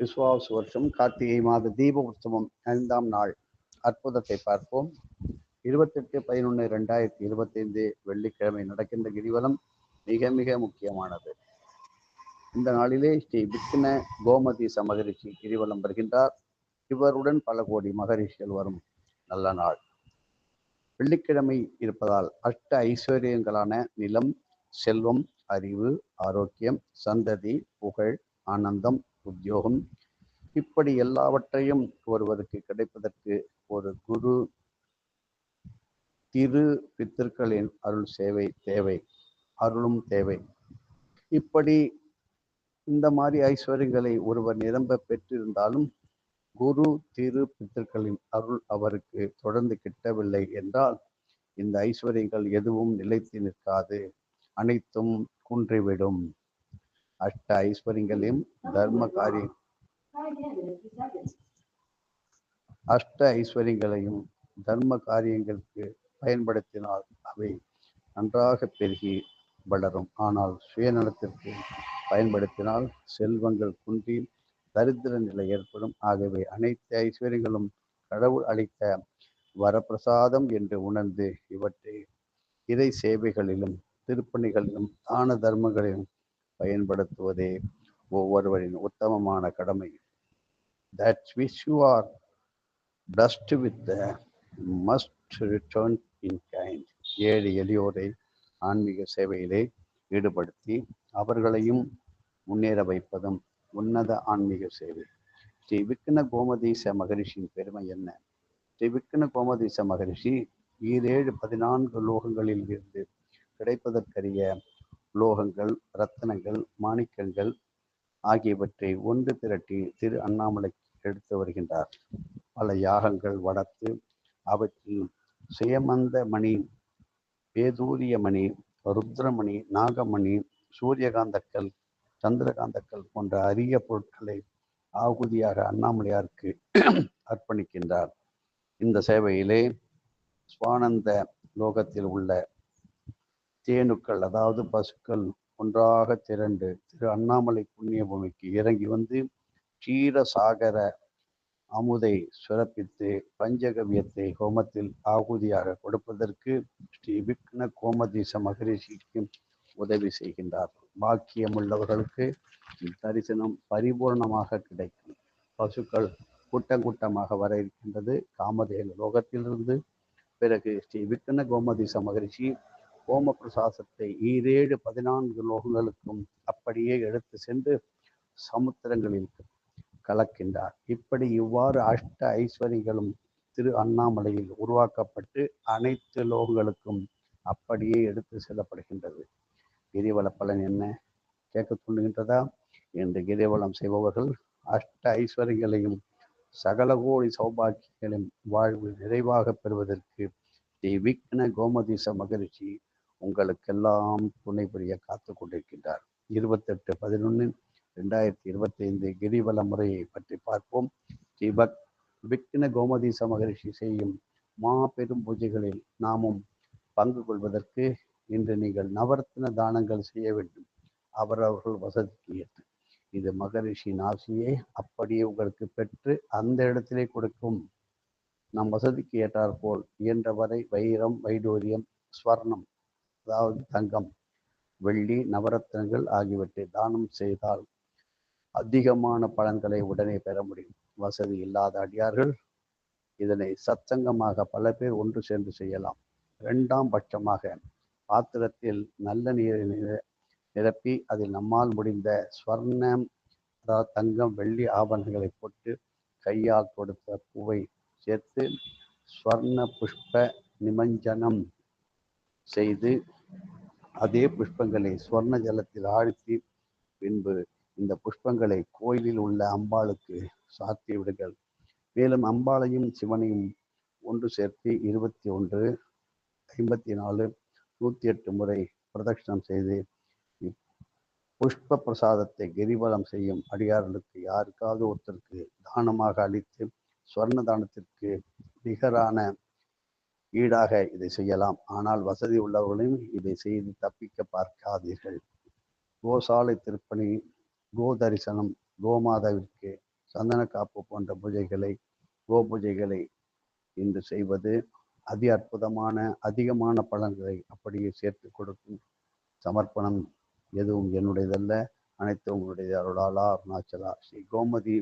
விஸ்வாச வருஷம் கார்த்திகை மாத தீப உற்சவம் ஐந்தாம் நாள். அற்புதத்தை பார்ப்போம். இருபத்தெட்டு பதினொன்று ரெண்டாயிரத்தி இருபத்தைந்து வெள்ளிக்கிழமை நடக்கின்ற கிரிவலம் மிக மிக முக்கியமானது. இந்த நாளிலே ஸ்ரீ விக்ன கோமதி சமகரிஷி கிரிவலம் வருகின்றார். இவருடன் பல கோடி மகரிஷிகள் வரும் நல்ல நாள். வெள்ளிக்கிழமை இருப்பதால் அஷ்ட ஐஸ்வர்யங்களான நிலம் செல்வம் அறிவு ஆரோக்கியம் சந்ததி புகழ் ஆனந்தம் உத்தியோகம். இப்படி எல்லாவற்றையும் ஒருவருக்கு கிடைப்பதற்கு ஒரு குரு திரு பித்திருக்களின் அருள் சேவை தேவை அருளும் தேவை. இப்படி இந்த மாதிரி ஐஸ்வர்யங்களை ஒருவர் நிரம்ப பெற்றிருந்தாலும் குரு திரு பித்திருக்களின் அருள் அவருக்கு தொடர்ந்து கிட்டவில்லை என்றால் இந்த ஐஸ்வர்யங்கள் எதுவும் நிலைத்து நிற்காது அனைத்தும் குன்றிவிடும். அஷ்ட ஐஸ்வரியங்களையும் தர்ம காரியம் அஷ்ட ஐஸ்வர்யங்களையும் தர்ம காரியங்களுக்கு பயன்படுத்தினால் அவை நன்றாக பெருகி வளரும். ஆனால் சுயநலத்திற்கு பயன்படுத்தினால் செல்வங்கள் குன்றி தரித்திர நிலை ஏற்படும். ஆகவே அனைத்து ஐஸ்வர்யங்களும் கடவுள் அளித்த வரப்பிரசாதம் என்று உணர்ந்து இவற்றை இறை சேவைகளிலும் திருப்பணிகளிலும் தான தர்மங்களிலும் பயன்படுத்துவதே ஒவ்வொருவரின் உத்தமமான கடமை. That which you are trust with must return in kind ஏழு எளியோரை ஆன்மீக சேவையிலே ஈடுபடுத்தி அவர்களையும் முன்னேற வைப்பதும் உன்னத ஆன்மீக சேவை. ஸ்ரீ விக்ன கோமதீச மகரிஷியின் பெருமை என்ன? ஸ்ரீ விக்ன கோமதீச மகரிஷி ஈரேழு பதினான்கு லோகங்களில் இருந்து கிடைப்பதற்கரிய லோகங்கள் ரத்தனங்கள் மாணிக்கங்கள் ஆகியவற்றை ஒன்று திரட்டி திரு அண்ணாமலைக்கு எடுத்து வருகின்றார். பல யாகங்கள் வளர்த்து அவற்றில் சுயமந்த மணி பேதூரிய மணி ருத்ரமணி நாகமணி சூரியகாந்தக்கல் சந்திரகாந்தக்கல் போன்ற அரிய பொருட்களை ஆகுதியாக அண்ணாமலையாருக்கு அர்ப்பணிக்கின்றார். இந்த சேவையிலே சுவானந்த லோகத்தில் உள்ள தேனுக்கள் அதாவது பசுக்கள் ஒன்றாக திரண்டு திரு அண்ணாமலை புண்ணிய பூமிக்கு இறங்கி வந்து க்ஷீரசாகர அமுதை சுரப்பித்து பஞ்சகவியத்தை ஹோமத்தில் ஆகுதியாக கொடுப்பதற்கு ஸ்ரீ விக்ன கோமதீச மகரிஷிக்கு உதவி செய்கின்றார். பாக்கியமுள்ளவர்களுக்கு தரிசனம் பரிபூர்ணமாக கிடைக்கும். பசுக்கள் கூட்டம் கூட்டமாக வர இருக்கின்றது. காமதேக லோகத்திலிருந்து பிறகு ஸ்ரீ விக்ன கோமதீச மகரிஷி ஹோம பிரசாசத்தை ஈரேழு பதினான்கு லோகங்களுக்கும் அப்படியே எடுத்து சென்று சமுத்திரங்களில் கலக்கின்றார். இப்படி இவ்வாறு அஷ்ட ஐஸ்வர்யங்களும் திரு அண்ணாமலையில் உருவாக்கப்பட்டு அனைத்து லோகங்களுக்கும் அப்படியே எடுத்து செல்லப்படுகின்றது. கிரிவல பலன் என்ன? கேட்க தோன்றுகின்றதா என்று கிரிவலம் செய்பவர்கள் அஷ்ட ஐஸ்வர்யங்களையும் சகல கோடி சௌபாக்கியங்களையும் வாழ்வு நிறைவாக பெறுவதற்கு ஸ்ரீ விக்ன கோமதீச மகரிஷி உங்களுக்கெல்லாம் துணை புரிய காத்து கொண்டிருக்கின்றார். இருபத்தெட்டு பதினொன்று ரெண்டாயிரத்தி இருபத்தைந்து கிரிவல முறையை பற்றி பார்ப்போம். ஸ்ரீபக் விக்ன கோமதீச மகரிஷி செய்யும் மாபெரும் பூஜைகளில் நாமும் பங்கு கொள்வதற்கு இன்று நீங்கள் நவரத்ன தானங்கள் செய்ய வேண்டும். அவரவர்கள் வசதிக்கு ஏற்று. இது மகரிஷியின் ஆசையை அப்படியே உங்களுக்கு பெற்று அந்த இடத்திலே கொடுக்கும். நம் வசதிக்கு ஏற்றாற்போல் இயன்றவரை வைரம் வைடூரியம் ஸ்வர்ணம் அதாவது தங்கம் வெள்ளி நவரத்னங்கள் ஆகியவற்றை தானம் செய்தால் அதிகமான பலன்களை உடனே பெற முடியும். வசதி இல்லாத அடியார்கள் இதனை சத்சங்கமாக பல பேர் ஒன்று சேர்ந்து செய்யலாம். இரண்டாம் பட்சமாக பாத்திரத்தில் நல்ல நீரை நிரப்பி அதில் நம்மால் முடிந்த ஸ்வர்ணம் அதாவது தங்கம் வெள்ளி ஆபரணங்களை போட்டு கையால் கொடுத்த பூவை சேர்த்து ஸ்வர்ண புஷ்ப நிமஞ்சனம் செய்து அதே புஷ்பங்களை ஸ்வர்ண ஜலத்தில் ஆழ்த்தி பின்பு இந்த புஷ்பங்களை கோயிலில் உள்ள அம்பாளுக்கு சாத்தி விடுங்கள். மேலும் அம்பாளையும் சிவனையும் ஒன்று சேர்த்து இருபத்தி ஒன்று ஐம்பத்தி நாலு நூற்றி எட்டு முறை பிரதட்சணம் செய்து புஷ்ப பிரசாதத்தை கிரிவலம் செய்யும் அடியார்களுக்கு யாருக்காவது ஒருத்தருக்கு தானமாக அளித்து ஸ்வர்ண தானத்திற்கு நிகரான ஈடாக இதை செய்யலாம். ஆனால் வசதி உள்ளவர்களையும் இதை செய்து தப்பிக்க பார்க்காதீர்கள். கோசாலை திருப்பணி கோ தரிசனம் கோமாதாவிற்கு சந்தன காப்பு போன்ற பூஜைகளை கோ பூஜைகளை இன்று செய்வது அதி அற்புதமான அதிகமான பலன்களை அப்படியே சேர்த்து கொடுக்கும் சமர்ப்பணம் எதுவும் என்னுடையதல்ல. அனைத்து உங்களுடைய அருளாலா அருணாச்சலா ஸ்ரீ கோமதி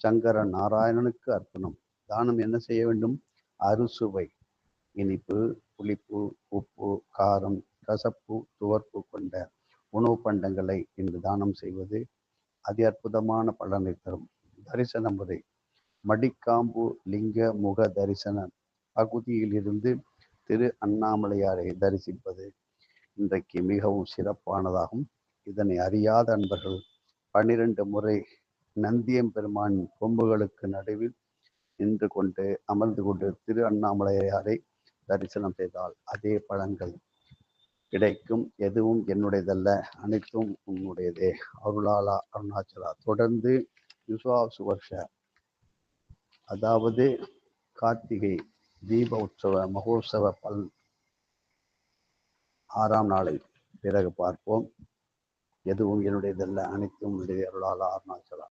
சங்கர நாராயணனுக்கு அர்ப்பணம். தானம் என்ன செய்ய வேண்டும்? அறுசுவை. இனிப்பு புளிப்பு உப்பு காரம் கசப்பு துவர்ப்பு கொண்ட உணவு பண்டங்களை இன்று தானம் செய்வது அதி அற்புதமான பலனை தரும். தரிசன முறை. மடிக்காம்பு லிங்க முக தரிசன பகுதியிலிருந்து திரு அண்ணாமலையாரை தரிசிப்பது இன்றைக்கு மிகவும் சிறப்பானதாகும். இதனை அறியாத அன்பர்கள் பன்னிரண்டு முறை நந்தியம் பெருமான் கொம்புகளுக்கு நடுவில் நின்று கொண்டு அமர்ந்து கொண்டு திரு அண்ணாமலையாரை தரிசனம் செய்தால் அதே பலன்கள் கிடைக்கும். எதுவும் என்னுடையதல்ல அனைத்தும் உன்னுடையதே. அருளாலா அருணாச்சலா. தொடர்ந்து விஸ்வாசு வருஷ அதாவது கார்த்திகை தீப உற்சவ மகோத்சவ பலன் ஆறாம் நாளை பிறகு பார்ப்போம். எதுவும் என்னுடையதல்ல அனைத்தும் உன்னுடைய அருளாலா அருணாச்சலா.